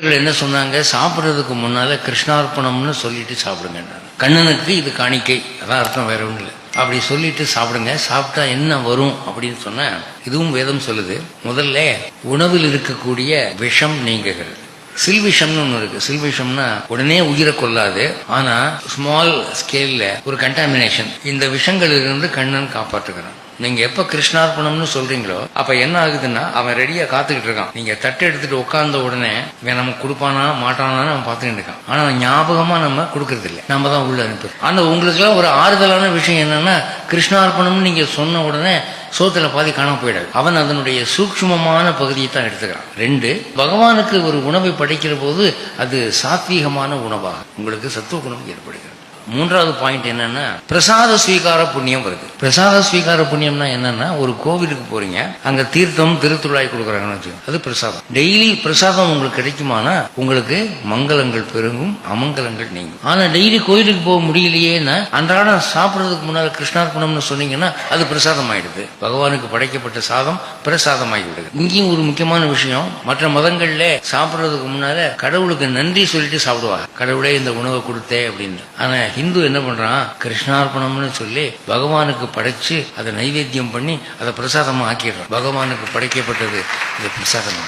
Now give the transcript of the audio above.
இவர்கள் என்ன சொன்னாங்க? சாப்பிட்றதுக்கு முன்னால கிருஷ்ணார்ப்பணம்னு சொல்லிட்டு சாப்பிடுங்கன்றாங்க. கண்ணனுக்கு இது காணிக்கை. அதான் அர்த்தம் வேற ஒன்றும் இல்லை. அப்படி சொல்லிட்டு சாப்பிடுங்க. சாப்பிட்டா என்ன வரும் அப்படின்னு சொன்ன இதுவும் வேதம் சொல்லுது. முதல்ல உணவில் இருக்கக்கூடிய விஷம் நீங்குகிறது. சில்விஷம்னு ஒன்று இருக்கு. சில்விஷம்னா உடனே உயிரை கொள்ளாது. ஆனா ஸ்மால் ஸ்கேல்ல ஒரு கண்டாமினேஷன் இந்த விஷங்கள் இருந்து கண்ணன் காப்பாற்றுகிறான் நீங்க எப்ப கிருஷ்ணார்ப்பணம்னு சொல்றீங்களோ அப்ப என்ன ஆகுதுன்னா அவன் ரெடியா காத்துக்கிட்டு இருக்கான். நீங்க தட்டு எடுத்துட்டு உட்கார்ந்த உடனே நம்ம நமக்கு கொடுப்பானா மாட்டானான்னு அவன் பார்த்துக்கிட்டு இருக்கான். ஆனா ஞாபகமா நம்ம கொடுக்கறது இல்லை நம்ம தான் உள்ள அனுப்புறோம் ஆனா உங்களுக்கு எல்லாம் ஒரு ஆறுதலான விஷயம் என்னன்னா கிருஷ்ணார்ப்பணம்னு நீங்க சொன்ன உடனே சோத்துல பாதி காணாம போயிடாது. அவன் அதனுடைய சூக்ஷ்மமான பகுதியை தான் எடுத்துக்கிறான். ரெண்டு பகவானுக்கு ஒரு உணவை படைக்கிற போது அது சாத்வீகமான உணவாகும். உங்களுக்கு சத்துவ குணம் ஏற்படுகிறது. மூன்றாவது பாயிண்ட் என்னன்னா பிரசாத ஸ்வீகார புண்ணியம் வருது. பிரசாத ஸ்வீகார புண்ணியம்னா என்னன்னா ஒரு கோவிலுக்கு போறீங்க அங்க தீர்த்தம் திருத்துழாய் கொடுக்குறாங்கன்னு வச்சுக்கோங்க அது பிரசாதம். டெய்லி பிரசாதம் உங்களுக்கு கிடைக்குமானா உங்களுக்கு மங்களங்கள் பெருகும் அமங்கலங்கள் நீங்கும். ஆனா டெய்லி கோயிலுக்கு போக முடியலையேன்னா அன்றாடம் சாப்பிடுறதுக்கு முன்னால கிருஷ்ணார்ப்பணம்னு சொன்னீங்கன்னா அது பிரசாதம் ஆயிடுது பகவானுக்கு படைக்கப்பட்ட சாதம் பிரசாதம் ஆகிவிடுது இங்கேயும் ஒரு முக்கியமான விஷயம் மற்ற மதங்கள்ல சாப்பிடுறதுக்கு முன்னால கடவுளுக்கு நன்றி சொல்லிட்டு சாப்பிடுவாங்க. கடவுளே இந்த உணவை கொடுத்தே அப்படின்னு. ஆனா ஹிந்து என்ன பண்றான்? கிருஷ்ணார்ப்பணம்னு சொல்லி பகவானுக்கு படைச்சு அதை நைவேத்தியம் பண்ணி அதை பிரசாதமா ஆக்கிடுறான். பகவானுக்கு படைக்கப்பட்டது இது பிரசாதமா